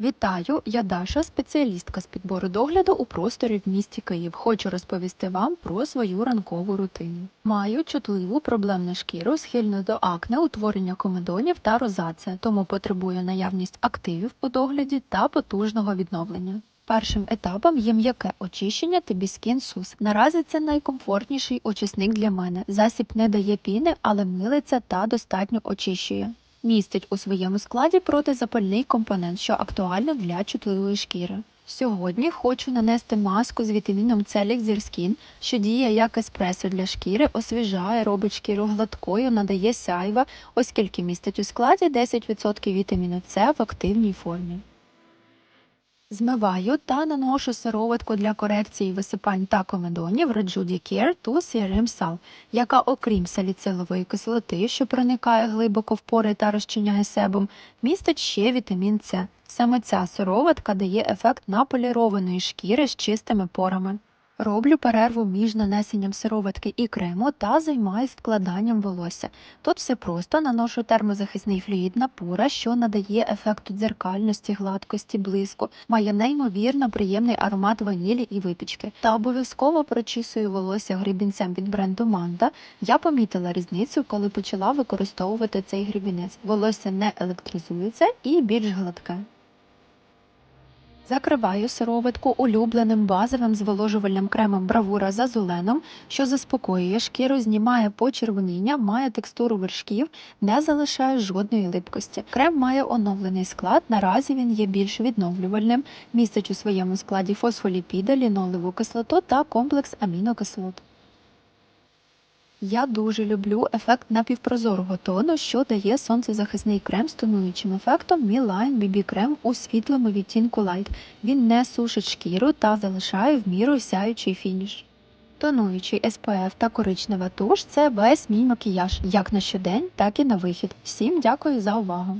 Вітаю, я Даша, спеціалістка з підбору догляду у просторі в місті Київ. Хочу розповісти вам про свою ранкову рутину. Маю чутливу проблемну шкіру, схильну до акне, утворення комедонів та розація, тому потребую наявність активів у догляді та потужного відновлення. Першим етапом є м'яке очищення Tibiskin SUS. Наразі це найкомфортніший очисник для мене. Засіб не дає піни, але милиться та достатньо очищує. Містить у своєму складі протизапальний компонент, що актуально для чутливої шкіри. Сьогодні хочу нанести маску з вітаміном С Skin, що діє як еспресо для шкіри, освіжає, робить шкіру гладкою, надає сяйва, оскільки містить у складі 10% вітаміну С в активній формі. Змиваю та наношу сироватку для корекції висипань та комедонів Rejudy Care to Serum Sal, яка, окрім саліцилової кислоти, що проникає глибоко в пори та розчиняє себум, містить ще вітамін С. Саме ця сироватка дає ефект наполірованої шкіри з чистими порами. Роблю перерву між нанесенням сироватки і крему та займаюсь вкладанням волосся. Тут все просто наношу термозахисний флюїд на пора, що надає ефекту дзеркальності, гладкості, блиску, має неймовірно приємний аромат ванілі і випічки. Та обов'язково прочісую волосся гребінцем від бренду Manta. Я помітила різницю, коли почала використовувати цей гребінець. Волосся не електризується і більш гладке. Закриваю сироватку улюбленим базовим зволожувальним кремом Бравура з азуленом, що заспокоює шкіру, знімає почервоніння, має текстуру вершків, не залишає жодної липкості. Крем має оновлений склад. Наразі він є більш відновлювальним, містить у своєму складі фосфоліпіди, лінолеву кислоту та комплекс амінокислот. Я дуже люблю ефект напівпрозорого тону, що дає сонцезахисний крем з тонуючим ефектом Мілайн BB крем у світлому відтінку Light. Він не сушить шкіру та залишає в міру сяючий фініш. Тонуючий SPF та коричнева туш це весь мій макіяж, як на щодень, так і на вихід. Всім дякую за увагу!